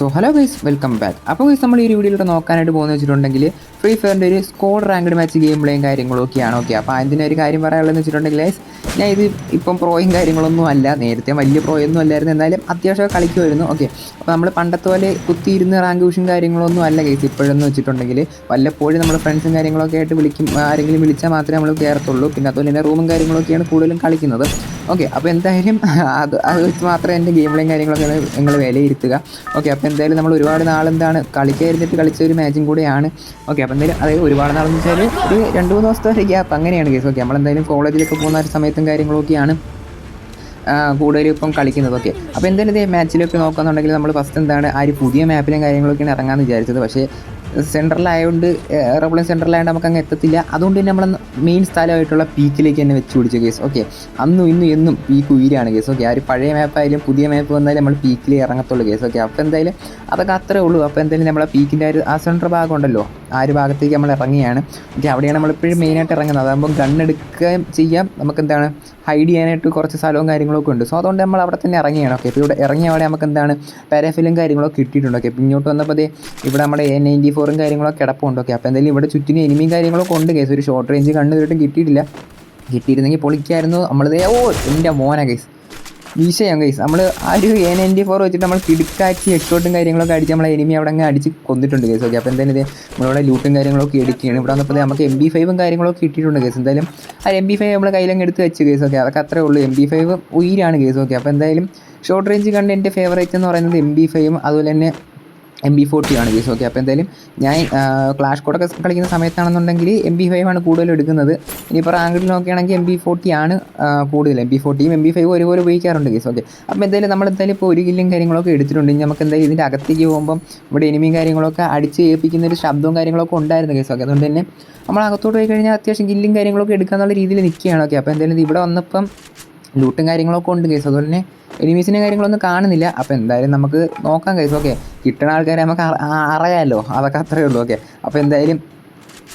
So hello guys welcome back അപ്പോൾ guys നമ്മൾ ഈ വീഡിയോയിലൂടെ നോക്കാനായിട്ട് പോകുന്നത് വെച്ചിട്ടുണ്ടെങ്കിൽ ഫ്രീ ഫയറിന്റെ ഒരു സ്കോഡ് റാങ്ക്ഡ് മാച്ച് ഗെയിം പ്ലേയും കാര്യങ്ങളും ഒക്കെയാണ് ഓക്കെ അപ്പോൾ അതിന്റെ ഒരു കാര്യം പറയാനുള്ളതെന്ന് വെച്ചിട്ടുണ്ടെങ്കിൽ ഗൈസ് ഞാൻ ഇത് ഇപ്പം പ്രോയും കാര്യങ്ങളൊന്നും അല്ല. നേരത്തെ വലിയ പ്രോയൊന്നും അല്ലായിരുന്നു. എന്നാലും അത്യാവശ്യം കളിക്കുമായിരുന്നു ഓക്കെ അപ്പോൾ നമ്മൾ പണ്ടത്തെ പോലെ കുത്തിയിരുന്ന് റാങ്ക് വിഷും കാര്യങ്ങളൊന്നും അല്ല ഗൈസ് ഇപ്പോഴെന്ന് വെച്ചിട്ടുണ്ടെങ്കിൽ വല്ലപ്പോഴും നമ്മൾ ഫ്രണ്ട്സും കാര്യങ്ങളൊക്കെ ആയിട്ട് വിളിക്കും ആരെങ്കിലും വിളിച്ചാൽ മാത്രമേ നമ്മൾ കയറത്തുള്ളൂ പിന്നെ അതുപോലെ തന്നെ റൂമും കാര്യങ്ങളൊക്കെയാണ് കൂടുതലും കളിക്കുന്നത് ഓക്കെ അപ്പോൾ എന്തായാലും അത് അത് വെച്ച് മാത്രമേ എന്റെ ഗെയിമിലെയും കാര്യങ്ങളൊക്കെ നിങ്ങൾ വിലയിരുത്തുക ഓക്കെ അപ്പോൾ എന്തായാലും നമ്മൾ ഒരുപാട് നാളെന്താണ് കളിക്കായിരുന്നിട്ട് കളിച്ച ഒരു മാച്ചും കൂടെയാണ്. ഓക്കെ അപ്പോൾ എന്തായാലും അതായത് ഒരുപാട് നാളെന്ന് വെച്ചാൽ ഒരു രണ്ട് മൂന്ന് ദിവസത്തെ ഗ്യാപ്പ് അങ്ങനെയാണ് കേസ് ഓക്കെ നമ്മളെന്തായാലും കോളേജിലൊക്കെ പോകുന്ന ഒരു സമയത്തും കാര്യങ്ങളൊക്കെയാണ് കൂടുതലും ഇപ്പം കളിക്കുന്നത്. ഓക്കെ അപ്പോൾ എന്തായാലും ഇതേ മാച്ചിലൊക്കെ നോക്കുകയാണെന്നുണ്ടെങ്കിൽ നമ്മൾ ഫസ്റ്റ് എന്താണ് ആ ഒരു പുതിയ മാപ്പിലും കാര്യങ്ങളൊക്കെയാണ് ഇറങ്ങാമെന്ന് വിചാരിച്ചത്. പക്ഷേ സെന്ററിലായതുകൊണ്ട് എയർപ്ലെയിൻ സെന്ററിലായതുകൊണ്ട് നമുക്ക് അങ്ങ് എത്തത്തില്ല. അതുകൊണ്ട് തന്നെ നമ്മൾ മെയിൻ സ്ഥലമായിട്ടുള്ള പീക്കിലേക്ക് തന്നെ വെച്ച് പിടിച്ച കേസ് ഓക്കെ അന്നും ഇന്നും എന്നും പീക്ക് ഉയരാണ് കേസ് ഓക്കെ ആ ഒരു പഴയ മാപ്പായാലും പുതിയ മാപ്പ് വന്നാലും നമ്മൾ പീക്കിലേ ഇറങ്ങത്തുള്ളൂ കേസ് ഓക്കെ അപ്പോൾ എന്തായാലും അതൊക്കെ അത്രേ ഉള്ളൂ. അപ്പോൾ എന്തായാലും നമ്മളെ പീക്കിന്റെ ആ ഒരു ആ സെന്റർ ഭാഗം ഉണ്ടല്ലോ? ആ ഒരു ഭാഗത്തേക്ക് നമ്മൾ ഇറങ്ങിയാണ്. ഓക്കെ അവിടെയാണ് നമ്മളിപ്പോഴും മെയിനായിട്ട് ഇറങ്ങുന്നത്. അതാകുമ്പോൾ ഗണ്ണെടുക്കുകയും ചെയ്യാം. നമുക്ക് എന്താണ്? ഹൈഡ് ചെയ്യാനായിട്ട് കുറച്ച് സ്ഥലവും കാര്യങ്ങളൊക്കെ ഉണ്ട്. സോ അതുകൊണ്ട് നമ്മൾ അവിടെ തന്നെ ഇറങ്ങിയാണ്. ഓക്കെ ഇപ്പോൾ ഇവിടെ ഇറങ്ങിയ അവിടെ നമുക്ക് എന്താണ്? പാരാഫിലും കാര്യങ്ങളൊക്കെ കിട്ടിയിട്ടുണ്ട്. ഓക്കെ അപ്പോൾ ഇങ്ങോട്ട് വന്നപ്പോൾ ഇവിടെ നമ്മുടെ എ നയന്റി ഫോറും കാര്യങ്ങളോ കിടപ്പുണ്ട് ഓക്കെ അപ്പോൾ എന്തായാലും ഇവിടെ ചുറ്റിനും എനിമിയും കാര്യങ്ങളൊക്കെ ഉണ്ട്. കേസ് ഒരു ഷോർട്ട് റേഞ്ച് കണ്ണ് തീർട്ടും കിട്ടിയിട്ടില്ല. കിട്ടിയിരുന്നെങ്കിൽ പൊളിക്കായിരുന്നു. നമ്മളിതേ ഓ എന്റെ മോന കേസ് വിഷയം കേസ് നമ്മൾ ആ ഒരു എൻ നയന്റി ഫോർ വെച്ചിട്ട് നമ്മൾ കിടുക്കാച്ചി ഹെഡ്ഷോട്ടും കാര്യങ്ങളൊക്കെ അടിച്ച് നമ്മളെ എനിമി അവിടെ അങ്ങ് അടിച്ച് കൊന്നിട്ടുണ്ട് കേസ് ഓക്കെ അപ്പോൾ എന്തായാലും ഇത് നമ്മളിവിടെ ലൂട്ടും കാര്യങ്ങളൊക്കെ എടുക്കുകയാണ്. ഇവിടെ വന്നപ്പോൾ നമുക്ക് എം ബി ഫൈവും കാര്യങ്ങളൊക്കെ കിട്ടിയിട്ടുണ്ട് കേസ് എന്തായാലും ആ എം ബി ഫൈവ് നമ്മൾ കയ്യിലങ്ങ് എടുത്ത് വെച്ച് കേസ് ഓക്കെ അതൊക്കെ അത്രേ ഉള്ളൂ. എം ബി ഫൈവ് ഉയരാണ് കേസ് ഓക്കെ അപ്പോൾ എന്തായാലും ഷോർട്ട് റേഞ്ച് കണ്ട് എന്റെ ഫേവറേറ്റ് എന്ന് പറയുന്നത് എം ബി ഫൈവും അതുപോലെ തന്നെ എം ബി ഫോർട്ടി ആണ് കേസ് ഓക്കെ അപ്പോൾ എന്തായാലും ഞാൻ ക്ലാഷ് കോഡൊക്കെ കളിക്കുന്ന സമയത്താണെന്നുണ്ടെങ്കിൽ എം ബി ഫൈവ് ആണ് കൂടുതലും എടുക്കുന്നത്. ഇനിയിപ്പോൾ റാങ്കിൽ നോക്കുകയാണെങ്കിൽ എം ബി ഫോർട്ടി ആണ് കൂടുതൽ. എം ബി ഫോർട്ടിയും എം ബി ഫൈവ് ഒരുപോലെ ഉപയോഗിക്കാറുണ്ട് കേസ് ഓക്കെ അപ്പോൾ എന്തായാലും നമ്മൾ എന്തായാലും ഇപ്പോൾ ഒരു കില്ലും കാര്യങ്ങളൊക്കെ എടുത്തിട്ടുണ്ട്. ഇനി നമുക്ക് എന്തായാലും ഇതിന്റെ അകത്തേക്ക് പോകുമ്പം ഇവിടെ എനിമിയും കാര്യങ്ങളൊക്കെ അടിച്ച് ഏൽപ്പിക്കുന്ന ഒരു ശബ്ദവും കാര്യങ്ങളൊക്കെ ഉണ്ടായിരുന്നു കേസ് ഓക്കെ അതുകൊണ്ട് തന്നെ നമ്മൾ അകത്തോട്ട് പോയി കഴിഞ്ഞാൽ അത്യാവശ്യം കില്ലും കാര്യങ്ങളൊക്കെ എടുക്കാന്നുള്ള രീതിയിൽ നിൽക്കുകയാണ്. ഓക്കെ അപ്പോൾ എന്തായാലും ഇവിടെ വന്നപ്പം ലൂട്ടും കാര്യങ്ങളൊക്കെ ഉണ്ട് കേസ് അതുപോലെ തന്നെ എനിമീസിന്റെ കാര്യങ്ങളൊന്നും കാണുന്നില്ല. അപ്പോൾ എന്തായാലും നമുക്ക് നോക്കാം കേസ് ഓക്കെ കിട്ടുന്ന ആൾക്കാരെ നമുക്ക് അറിയാമല്ലോ അതൊക്കെ അത്രയേ ഉള്ളൂ. ഓക്കെ അപ്പോൾ എന്തായാലും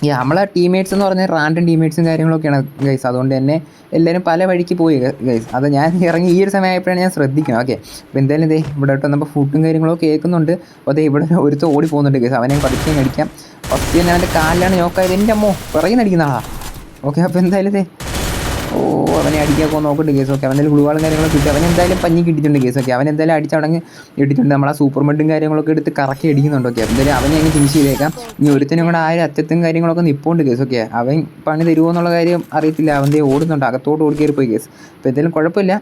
ഈ നമ്മളെ ടീമേറ്റ്സ് എന്ന് പറഞ്ഞാൽ റാൻഡം ടീമേറ്റ്സും കാര്യങ്ങളൊക്കെയാണ് ഗൈസ് അതുകൊണ്ട് തന്നെ എല്ലാവരും പല വഴിക്ക് പോയി ഗൈസ് അത് ഞാൻ ഇറങ്ങി ഈ ഒരു സമയമായപ്പോഴാണ് ഞാൻ ശ്രദ്ധിക്കുന്നത്. ഓക്കെ അപ്പോൾ എന്തായാലും ഇതേ ഇവിടെ വന്നപ്പോൾ ഫുഡും കാര്യങ്ങളൊക്കെ കേൾക്കുന്നുണ്ട്. അപ്പോൾ അതെ ഇവിടെ ഒരു ഓടി പോകുന്നുണ്ട് ഗൈസ് അവനെ പഠിക്കാൻ അടിക്കാം. ഫസ്റ്റ് ഞാൻ അവന്റെ കാലിലാണ് നോക്കായത് എന്റെ അമ്മോ പിറകെ നടിക്കുന്ന ആളാ. ഓക്കെ അപ്പോൾ എന്തായാലും ദേ ഓ അവനെ അടിക്കാൻ നോക്കുന്നുണ്ട് കേസ് ഓക്കെ അവന്റെ ഗ്ലൂവാളും കാര്യങ്ങളൊക്കെ കിട്ടി. അവൻ എന്തായാലും പഞ്ഞി കിട്ടിയിട്ടുണ്ട് കേസ് ഓക്കെ അവൻ എന്തായാലും അടിച്ചടങ്ങ് ഇട്ടിട്ടുണ്ട്. ആ സൂപ്പർ മെഡും കാര്യങ്ങളൊക്കെ എടുത്ത് കറക്കി അടിക്കുന്നുണ്ട്. ഓക്കെ എന്തായാലും അവനെ അങ്ങ് ഫിനിഷ് ചെയ്തേക്കാം. ഇനി ഒരുത്തനും കൂടെ ആ ഒരു അറ്റത്തും കാര്യങ്ങളൊക്കെ നിപ്പുണ്ട് കേസ് ഓക്കെ അവൻ പണി തരുമോ എന്നുള്ള കാര്യം അറിയത്തില്ല. അവന്റെ ഓടുന്നുണ്ട്. അകത്തോട്ട് ഓടിക്കേറി പോയി കേസ് അപ്പോൾ എന്തായാലും കുഴപ്പമില്ല.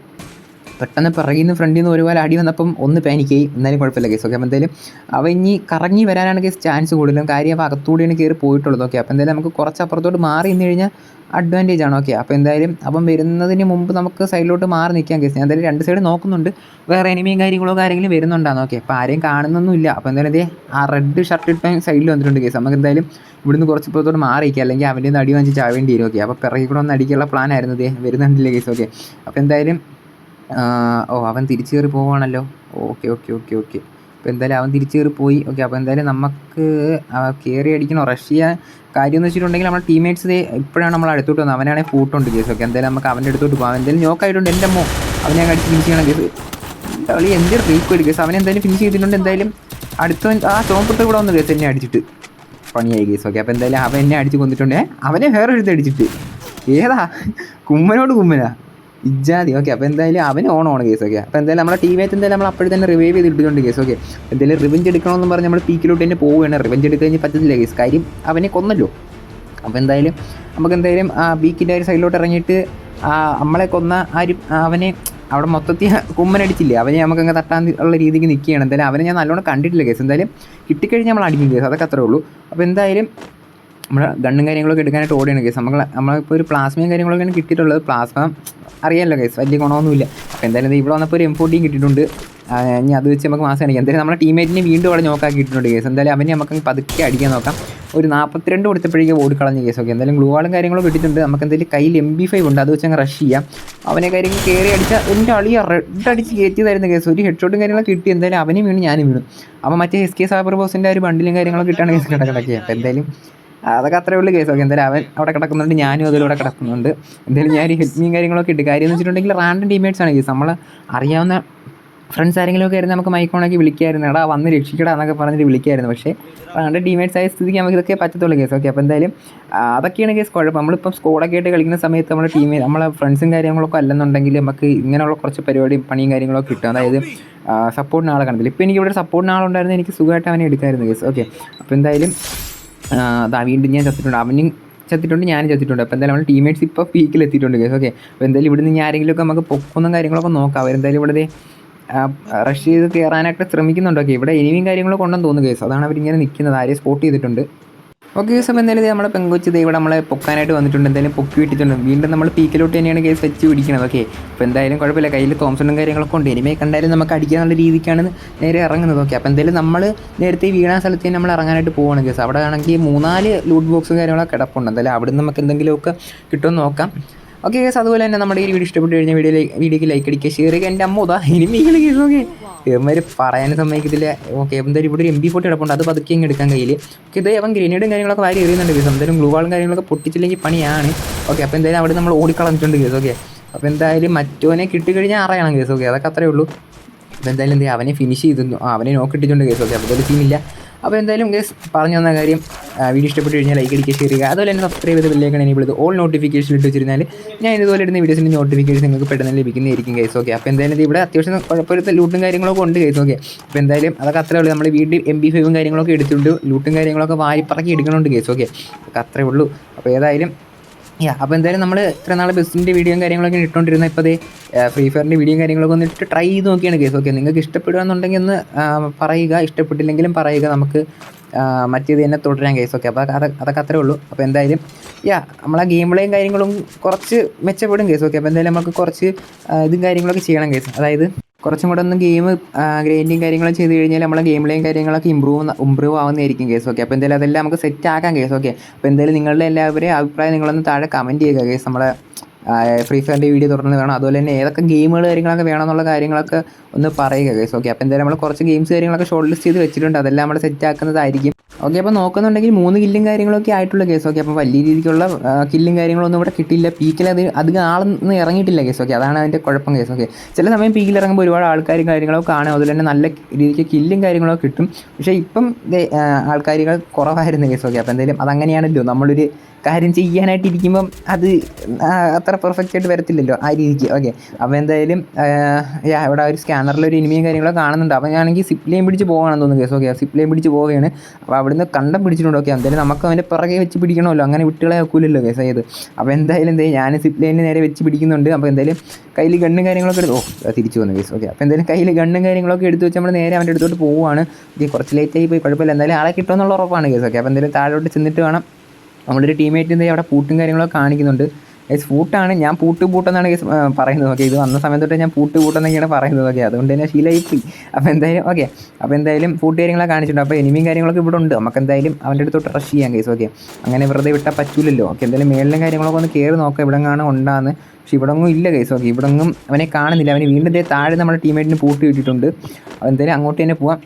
പെട്ടെന്ന് പിറകിൽ നിന്ന് ഫ്രണ്ടിൽ നിന്ന് ഒരുപാട് അടി വന്നപ്പം ഒന്ന് പാനിക്കായി എന്നാലും കുഴപ്പമില്ല കേസ് ഓക്കെ അപ്പോൾ എന്തായാലും അവ ഇനി കറങ്ങി വരാനാണ് കേസ് ചാൻസ് കൂടുതലും. കാര്യം അപ്പോൾ അകത്തൂടെയാണ് കയറി പോയിട്ടുള്ളത്. ഓക്കെ അപ്പോൾ എന്തായാലും നമുക്ക് കുറച്ച് അപ്പുറത്തോട്ട് മാറി നിന്ന് കഴിഞ്ഞാൽ അഡ്വാന്റേജ് ആണ്. ഓക്കെ അപ്പോൾ എന്തായാലും അപ്പം വരുന്നതിന് മുമ്പ് നമുക്ക് സൈഡിലോട്ട് മാറി നിൽക്കാം കേസ് ഞാൻ എന്തായാലും രണ്ട് സൈഡ് നോക്കുന്നുണ്ട്. വേറെ എനിമിയും കാര്യങ്ങളോ കാര്യങ്ങളും വരുന്നുണ്ടാകും ഓക്കെ അപ്പോൾ ആരെയും കാണുന്നൊന്നുമില്ല അപ്പോൾ എന്തായാലും ഇതേ ആ റെഡ് ഷർട്ട് ഇട്ട സൈഡിൽ വന്നിട്ടുണ്ട് കേസ് നമുക്ക് എന്തായാലും ഇവിടുന്ന് കുറച്ച് മാറി മാറിയിരിക്കുക അല്ലെങ്കിൽ അവന്റെ അടി വാങ്ങിച്ച് ചാവേണ്ടി വരും. ഓക്കെ അപ്പോൾ പിറകിൽ കൂടെ ഒന്ന് അടിക്കാനുള്ള പ്ലാനായിരുന്നു ഇതേ വരുന്നുണ്ടല്ലേ കേസ് ഓക്കെ അപ്പോൾ എന്തായാലും ഓ അവൻ തിരിച്ചു കയറി പോവാണല്ലോ. Okay okay okay okay. അപ്പോൾ എന്തായാലും അവൻ തിരിച്ചു കയറി പോയി. ഓക്കെ അപ്പോൾ എന്തായാലും നമുക്ക് കയറി അടിക്കണോ റഷ് ചെയ്യാൻ കാര്യം എന്ന് വെച്ചിട്ടുണ്ടെങ്കിൽ നമ്മുടെ ടീമേറ്റ്സ് ഇപ്പോഴാണ് നമ്മൾ അടുത്തോട്ട് വന്നത്. അവനാണെങ്കിൽ ഫൂട്ടുണ്ട് കേസ്. ഓക്കെ എന്തായാലും നമുക്ക് അവന്റെ അടുത്തോട്ട് പോകാം എന്തായാലും നോക്കായിട്ടുണ്ട് എന്റെ അമ്മോ അവനെ അടിച്ച് ഫിനിഷ് ചെയ്യണം കേസ്. കളി എന്ത് റീക്ക് കേസ്. അവനെ എന്തായാലും ഫിനിഷ് ചെയ്തിട്ടുണ്ട്. എന്തായാലും അടുത്ത ആ ചോമ്പിട്ട് കൂടെ വന്ന് കേസ് എന്നെ അടിച്ചിട്ട്. പണിയായി കേസ്. ഓക്കെ അപ്പോൾ എന്തായാലും അവൻ എന്നെ അടിച്ച് കൊന്നിട്ടുണ്ട്? അവനെ വേറെ ഒരു അടിച്ചിട്ട്. ഏതാ? കുമ്മനോട് കുമ്മനാ? ഇജാതി ഓക്കെ അപ്പോൾ എന്തായാലും അവന് ഓണമാണ് കേസ് ഓക്കെ അപ്പോൾ എന്തായാലും നമ്മുടെ ടീമേറ്റ് എന്തായാലും നമ്മൾ അപ്പോഴും തന്നെ റിവൈവ് ചെയ്തിട്ടുണ്ട് കേസ് ഓക്കെ എന്തായാലും റിവഞ്ച് എടുക്കണമെന്ന് പറഞ്ഞ് നമ്മൾ പീക്കിലോട്ട് തന്നെ പോവുകയാണ്. റിവഞ്ച് എടുക്കാൻ കഴിഞ്ഞ് പറ്റത്തില്ല കേസ് കാര്യം അവനെ കൊന്നല്ലോ. അപ്പോൾ എന്തായാലും നമുക്ക് എന്തായാലും ആ ബീക്കിന്റെ ഒരു സൈഡിലോട്ട് ഇറങ്ങിയിട്ട് ആ നമ്മളെ കൊന്ന ആ ഒരു അവനെ അവിടെ മൊത്തത്തിൽ കുമ്മനടിച്ചില്ലേ? അവനെ നമുക്ക് അങ്ങ് തട്ടാൻ ഉള്ള രീതിക്ക് നിൽക്കുകയാണ് എന്തായാലും അവനെ ഞാൻ നല്ലോണം കണ്ടിട്ടില്ല കേസ് എന്തായാലും കിട്ടിക്കഴിഞ്ഞാൽ നമ്മൾ അടിക്കും കേസ് അതൊക്കെ അത്രേ ഉള്ളൂ. അപ്പോൾ എന്തായാലും നമ്മുടെ ഗണ്ണും കാര്യങ്ങളൊക്കെ എടുക്കാനായിട്ട് ഓടിയാണ് കേസ് നമ്മൾ നമ്മളിപ്പോൾ ഒരു പ്ലാസ്മയും കാര്യങ്ങളൊക്കെയാണ് കിട്ടിയിട്ടുള്ളത്. പ്ലാസ്മ അറിയാമല്ലോ കേസ് വലിയ ഗുണമൊന്നുമില്ല. അപ്പോൾ എന്തായാലും ഇവിടെ വന്നപ്പോൾ ഒരു എം കിട്ടിയിട്ടുണ്ട്. ഇനി അത് വെച്ച് നമുക്ക് മാസം കാണിക്കാം എന്തായാലും നമ്മുടെ ടീമേറ്റിനെ വീണ്ടും അവിടെ നോക്കാൻ കിട്ടിയിട്ടുണ്ട് കേസ് എന്തായാലും അവനെ നമുക്ക് പതുക്കെ അടിക്കാൻ നോക്കാം. ഒരു നാൽപ്പത്തിരണ്ട് കൊടുത്തപ്പോഴേക്കും ഓടിക്കളഞ്ഞ കേസ് ഓക്കെ എന്തായാലും ഗ്ലൂവാളും കാര്യങ്ങളും കിട്ടിയിട്ടുണ്ട് നമുക്ക് എന്തായാലും കയ്യിൽ എം ബി ഫൈവ് ഉണ്ട്. അത് വെച്ച് അങ്ങ് റഷ് ചെയ്യാം. അവനെ കാര്യങ്ങൾ കയറി അടിച്ച എന്റെ അളിയ റെഡ് അടിച്ച് കയറ്റിയതായിരുന്നു കേസ് ഒരു ഹെഡ്ഷോട്ടും കാര്യങ്ങളും കിട്ടി. എന്തായാലും അവനും വീണ് ഞാനും വീണു. അപ്പോൾ മറ്റേ എസ് കെ സാബർ ബോസിന്റെ ഒരു ബണ്ടിലും കാര്യങ്ങളും കിട്ടാണ് കേസ് കിടക്കിടക്കുക അപ്പോൾ എന്തായാലും അതൊക്കെ അത്രേ ഉള്ളൂ കേസ്. ഓക്കെ എന്തായാലും അവൻ അവിടെ കിടക്കുന്നുണ്ട് ഞാനും അതിലൂടെ കിടക്കുന്നുണ്ട്. എന്തായാലും ഞാൻ ഹെൽപ്പിയും കാര്യങ്ങളൊക്കെ ഇട്ട് കാര്യം എന്ന് വെച്ചിട്ടുണ്ടെങ്കിൽ റാൻഡം ടീമേറ്റ്സ് ആണ് കേസ്. നമ്മൾ അറിയാവുന്ന ഫ്രണ്ട്സ് ആരെങ്കിലും ഒക്കെ ആയിരുന്നു നമുക്ക് മൈക്കോണൊക്കെ വിളിക്കായിരുന്നു. എടാ വന്ന് രക്ഷിക്കടാ എന്നൊക്കെ പറഞ്ഞിട്ട് വിളിക്കായിരുന്നു. പക്ഷേ റാൻഡം ടീമേറ്റ്സ് ആയ സ്ഥിതിക്ക് നമുക്ക് ഇതൊക്കെ പറ്റത്തുള്ളൂ കേസ്. ഓക്കെ അപ്പോൾ എന്തായാലും അതൊക്കെയാണ് കേസ് കുഴപ്പം. നമ്മളിപ്പം സ്കോഡൊക്കെ ആയിട്ട് കളിക്കുന്ന സമയത്ത് നമ്മുടെ ടീമിൽ നമ്മളെ ഫ്രണ്ട്സും കാര്യങ്ങളൊക്കെ അല്ലെന്നുണ്ടെങ്കിൽ നമുക്ക് ഇങ്ങനെയുള്ള കുറച്ച് പരിപാടിയും പണിയും കാര്യങ്ങളൊക്കെ കിട്ടും. അതായത് സപ്പോർട്ടിന് ആളെ കണ്ടില്ല ഇപ്പോൾ എനിക്ക് ഇവിടെ സപ്പോർട്ടിന് ആളുണ്ടായിരുന്നു എനിക്ക് സുഖമായിട്ട് അവനെ എടുക്കാമായിരുന്നു കേസ്. ഓക്കെ അപ്പോൾ എന്തായാലും അതാ വീണ്ടും ഞാൻ ചത്തിട്ടുണ്ട്. അവനും ചത്തിട്ടുണ്ട് ഞാനും ചത്തിട്ടുണ്ട്. അപ്പോൾ എന്തായാലും നമ്മൾ ടീമേറ്റ്സ് ഇപ്പോൾ പീക്കിൽ എത്തിയിട്ടുണ്ട് കേസ് ഓക്കെ അപ്പോൾ എന്തായാലും ഇവിടുന്ന് ഇനി ആരെങ്കിലുമൊക്കെ നമുക്ക് പൊക്കൊന്നും കാര്യങ്ങളൊക്കെ നോക്കാം. അവരെന്തായാലും ഇവിടെ റഷ് ചെയ്ത് കയറാനായിട്ട് ശ്രമിക്കുന്നുണ്ട്. ഓക്കെ ഇവിടെ എനിയും കാര്യങ്ങളൊക്കെ ഉണ്ടെന്ന് തോന്നുന്നു കേസ് അതാണ് അവരിങ്ങനെ നിൽക്കുന്നത് ആരെയും സ്പോട്ട് ചെയ്തിട്ടുണ്ട്. ഓക്കെ അപ്പോൾ എന്തായാലും നമ്മുടെ പെങ്കൊച്ച് ദൈവം നമ്മളെ പൊക്കാനായിട്ട് വന്നിട്ടുണ്ട്. എന്തായാലും പൊക്കി വിട്ടിട്ടുണ്ട്. വീണ്ടും നമ്മൾ പീക്കിലോട്ട് തന്നെയാണ് കേസ് വെച്ച് പിടിക്കുന്നത് ഓക്കെ അപ്പോൾ എന്തായാലും കുഴപ്പമില്ല. കയ്യിൽ തോംസണും കാര്യങ്ങളൊക്കെ ഉണ്ട്. ഇനിമേ കണ്ടാലും നമുക്ക് അടിക്കാൻ നല്ല രീതിക്കാണ് നേരെ ഇറങ്ങുന്നത്. ഓക്കെ അപ്പോൾ എന്തായാലും നമ്മൾ നേരത്തെ വീണാ വീണ സ്ഥലത്ത് നമ്മൾ ഇറങ്ങാനായിട്ട് പോവാണ് കേസ് അവിടെ ആണെങ്കിൽ മൂന്നാൽ ലൂട്ട് ബോക്സും കാര്യങ്ങളൊക്കെ കിടപ്പുണ്ട്. എന്തായാലും അവിടെ നിന്ന് നമുക്ക് എന്തെങ്കിലുമൊക്കെ കിട്ടുമെന്ന് നോക്കാം. ഓക്കെ കേസ് അതുപോലെ തന്നെ നമ്മുടെ ഈ വീഡിയോ ഇഷ്ടപ്പെട്ട് കഴിഞ്ഞാൽ വീഡിയോ വീഡിയോക്ക് ലൈക്ക് അടിക്കുക ഷെയർ ചെയ്യുക. എന്റെ അമ്മ ഉദാ ഇനി നിങ്ങൾ ഓക്കെ ഇവന്മാർ പറയാനും സമ്മതിക്കത്തില്ല. ഓക്കെ എന്തായാലും ഇവിടെ ഒരു എം ബി ഫോട്ടോ കിടപ്പുണ്ട്. അത് പതുക്കെ അങ്ങ് എടുക്കാൻ കയ്യിൽ ഓക്കെ ഇത് അവൻ ഗ്രനേഡും കാര്യങ്ങളൊക്കെ വാരി എറിയുന്നുണ്ട് കേസ് എന്തായാലും ഗ്ലൂവാളും കാര്യങ്ങളൊക്കെ പൊട്ടിച്ചില്ലെങ്കിൽ പണിയാണ്. ഓക്കെ അപ്പോൾ എന്തായാലും അവിടെ നമ്മൾ ഓടിക്കളഞ്ഞിട്ടുണ്ട് കേസ് ഓക്കെ അപ്പോൾ എന്തായാലും മറ്റോനെ കിട്ടിക്കഴിഞ്ഞാൽ അറിയണം കേസ് ഓക്കെ അതൊക്കെ അത്രേ ഉള്ളൂ. അപ്പോൾ എന്തായാലും എന്ത് അവനെ ഫിനിഷ് ചെയ്തു അവനെ നോക്കിട്ടിട്ടുണ്ട് കേസ് ഓക്കെ അപ്പോൾ സീനില്ല അപ്പോൾ എന്തായാലും ഗസ് പറഞ്ഞു തന്ന കാര്യം വീഡിയോ ഇഷ്ടപ്പെട്ട് കഴിഞ്ഞാൽ ലൈക്ക് അടിക്കുക ഷെയർ ചെയ്യുക. അതുപോലെ തന്നെ സബ്സ്ക്രൈബ് ചെയ്ത് ഇനി വിളിച്ചത് ഓൾ നോട്ടിഫിക്കേഷൻ ഇട്ട് വെച്ചിരുന്നാൽ ഞാൻ ഇതുപോലെ ഇടുന്ന വീഡിയോസിന്റെ നോട്ടിഫിക്കേഷൻ നിങ്ങൾക്ക് പെട്ടെന്ന് ലഭിക്കുന്നതായിരിക്കും കേസ് ഓക്കെ അപ്പോൾ എന്തായാലും ഇവിടെ അത്യാവശ്യം കുഴപ്പമില്ലാത്ത ലൂട്ടും കാര്യങ്ങളൊക്കെ ഉണ്ട് കേസ് ഓക്കെ അപ്പോൾ എന്തായാലും അതൊക്കെ അത്രേ ഉള്ളൂ. നമ്മൾ വീട്ടിൽ എം ബി ഫൈവും കാര്യങ്ങളൊക്കെ എടുത്തിട്ടുണ്ട്. ലൂട്ടും കാര്യങ്ങളൊക്കെ വാരിപ്പറക്കി എടുക്കണമുണ്ട് കേസ് ഓക്കെ അത്രേ ഉള്ളൂ. അപ്പോൾ ഏതായാലും യാ അപ്പോൾ എന്തായാലും നമ്മൾ ഇത്ര നാൾ ബസ്സിന്റെ വീഡിയോയും കാര്യങ്ങളൊക്കെ ഇട്ടുകൊണ്ടിരുന്ന ഇപ്പോൾ അതേ ഫ്രീ ഫയറിന്റെ വീഡിയോയും കാര്യങ്ങളൊക്കെ ഒന്ന് ഇട്ട് ട്രൈ ചെയ്ത് നോക്കിയാണ് കേസ് ഓക്കെ നിങ്ങൾക്ക് ഇഷ്ടപ്പെടുകയെന്നുണ്ടെങ്കിൽ ഒന്ന് പറയുക. ഇഷ്ടപ്പെട്ടില്ലെങ്കിലും പറയുക. നമുക്ക് മറ്റേത് തന്നെ തുടരാൻ കേസ് ഓക്കെ അപ്പോൾ അത് അതൊക്കെ അത്രേ ഉള്ളൂ. അപ്പോൾ എന്തായാലും യാ നമ്മളെ ഗെയിം പ്ലേയും കാര്യങ്ങളും കുറച്ച് മെച്ചപ്പെടും കേസ് ഓക്കെ അപ്പോൾ എന്തായാലും നമുക്ക് കുറച്ച് ഇതും കാര്യങ്ങളൊക്കെ ചെയ്യണം കേസ് അതായത് കുറച്ചും കൂടെ ഒന്ന് ഗെയിം ഗ്രൈൻഡിങ് കാര്യങ്ങളും ചെയ്ത് കഴിഞ്ഞാൽ നമ്മളെ ഗെയിം പ്ലേയും കാര്യങ്ങളൊക്കെ ഇമ്പ്രൂവ് ഇമ്പ്രൂവ് ആവുന്നതായിരിക്കും കേസ് ഓക്കെ അപ്പോൾ എന്തായാലും അതെല്ലാം നമുക്ക് സെറ്റ് ആക്കാം കേസ് ഓക്കെ അപ്പോൾ എന്തായാലും നിങ്ങളുടെ എല്ലാവരുടെയും അഭിപ്രായം നിങ്ങളൊന്ന് താഴെ കമന്റ് ചെയ്യുക കേസ് നമ്മളെ ഫ്രീ ഫയറിന്റെ വീഡിയോ തുടർന്ന് വേണം. അതുപോലെ തന്നെ ഏതൊക്കെ ഗെയിമുകൾ കാര്യങ്ങളൊക്കെ വേണമെന്നുള്ള കാര്യങ്ങളൊക്കെ ഒന്ന് പറയുക കേസ് ഓക്കെ അപ്പോൾ എന്തായാലും നമ്മൾ കുറച്ച് ഗെയിംസ് കാര്യങ്ങളൊക്കെ ഷോർട്ട് ലിസ്റ്റ് ചെയ്ത് വെച്ചിട്ടുണ്ട്. അതെല്ലാം നമ്മൾ സെറ്റ് ആക്കുന്നതായിരിക്കും. ഓക്കെ അപ്പോൾ നോക്കുന്നുണ്ടെങ്കിൽ മൂന്ന് കില്ലും കാര്യങ്ങളൊക്കെ ആയിട്ടുള്ള കേസ് ഓക്കെ അപ്പോൾ വലിയ രീതിക്കുള്ള കില്ലും കാര്യങ്ങളൊന്നും ഇവിടെ കിട്ടിയില്ല. പീക്കിൽ അത് അധികം ആളൊന്നും ഇറങ്ങിയിട്ടില്ല കേസ് ഓക്കെ അതാണ് അതിന്റെ കുഴപ്പം കേസ് ഓക്കെ ചില സമയം പീക്കിൽ ഇറങ്ങുമ്പോൾ ഒരുപാട് ആൾക്കാരും കാര്യങ്ങളൊക്കെ കാണും. അതുപോലെ തന്നെ നല്ല രീതിക്ക് കില്ലും കാര്യങ്ങളൊക്കെ കിട്ടും. പക്ഷേ ഇപ്പം ആൾക്കാരികൾ കുറവായിരുന്നു കേസ് ഓക്കെ അപ്പോൾ എന്തായാലും അതങ്ങനെയാണല്ലോ. നമ്മളൊരു കാര്യം ചെയ്യാനായിട്ടിരിക്കുമ്പം അത് അത്ര പെർഫെക്റ്റ് ആയിട്ട് വരത്തില്ലല്ലോ ആ രീതിക്ക്. ഓക്കെ അപ്പോൾ എന്തായാലും അവിടെ ഒരു സ്കാനറിൽ ഒരു ഇനിമിയും കാര്യങ്ങളൊക്കെ കാണുന്നുണ്ട്. അപ്പോൾ ഞാനെങ്കിൽ സിപ്പ് ലൈൻ പിടിച്ച് പോകണമെന്ന് തോന്നുന്നു കേസ് ഓക്കെ സിപ്പ് ലൈൻ പിടിച്ച് പോവുകയാണ്. അപ്പോൾ അവിടുന്ന് കണ്ടം പിടിച്ചിട്ടുണ്ട്. ഓക്കെ എന്തായാലും നമുക്ക് അവന്റെ പിറകെ വെച്ച് പിടിക്കണമല്ലോ. അങ്ങനെ വിട്ടുകളെ ആക്കൂലല്ലോ കേസ് ചെയ്ത് അപ്പോൾ എന്തായാലും എന്തായാലും ഞാൻ സിപ്പ് ലൈനിന് നേരെ വെച്ച് പിടിക്കുന്നുണ്ട്. അപ്പോൾ എന്തായാലും കയ്യിൽ ഗണ്ണും കാര്യങ്ങളൊക്കെ എടുത്ത് ഓ തിരിച്ചു വന്നു കേസ് ഓക്കെ അപ്പോൾ എന്തായാലും കയ്യിൽ ഗണ്ണും കാര്യങ്ങളൊക്കെ എടുത്ത് വെച്ച് നമ്മൾ നേരെ അവന്റെ അടുത്തോട്ട് പോവുകയാണ്. കുറച്ച് ലേറ്റായി പോയി കുഴപ്പമില്ല. എന്തായാലും ആളെ കിട്ടുമെന്നുള്ള ഉറപ്പാണ് കേസ് ഓക്കെ അപ്പോൾ എന്തായാലും താഴോട്ട് ചെന്നിട്ട് വേണം നമ്മളൊരു ടീമേറ്റ് എന്താ അവിടെ പൂട്ടും കാര്യങ്ങളൊക്കെ കാണിക്കുന്നുണ്ട്. ഗൈസ് പൂട്ടാണ്. ഞാൻ പൂട്ട് പൂട്ടെന്നാണ് ഗൈസ് പറയുന്നത്. ഓക്കെ ഇത് വന്ന സമയത്ത് തൊട്ട് ഞാൻ പൂട്ട് പൂട്ടെന്നൊക്കെയാണ് പറയുന്നത്. ഓക്കെ അതുകൊണ്ട് തന്നെ ശീലമായി പോയി അപ്പോൾ എന്തായാലും ഓക്കെ അപ്പോൾ എന്തായാലും പൂട്ട് കാര്യങ്ങളൊക്കെ കാണിച്ചിട്ടുണ്ട്. അപ്പോൾ എനിമിയും കാര്യങ്ങളൊക്കെ ഇവിടെ ഉണ്ട്. നമുക്ക് എന്തായാലും അവന്റെ അടുത്തോട്ട് റഷ് ചെയ്യാം ഗൈസ് ഓക്കെ അങ്ങനെ വെറുതെ വിട്ടാൽ പറ്റൂലല്ലോ. ഓക്കെ എന്തായാലും മേളിലും കാര്യങ്ങളൊക്കെ ഒന്ന് കയറി നോക്കാം ഇവിടെ കാണാൻ ഉണ്ടാന്ന്. പക്ഷേ ഇവിടെ ഒന്നും ഇല്ല ഗൈസ് ഓക്കെ ഇവിടെ ഒന്നും അവനെ കാണുന്നില്ല. അവന് വീണ്ടും താഴെ നമ്മുടെ ടീമേറ്റിന് പൂട്ട് കിട്ടിയിട്ടുണ്ട്. അപ്പോൾ എന്തായാലും അങ്ങോട്ട് തന്നെ പോവാം.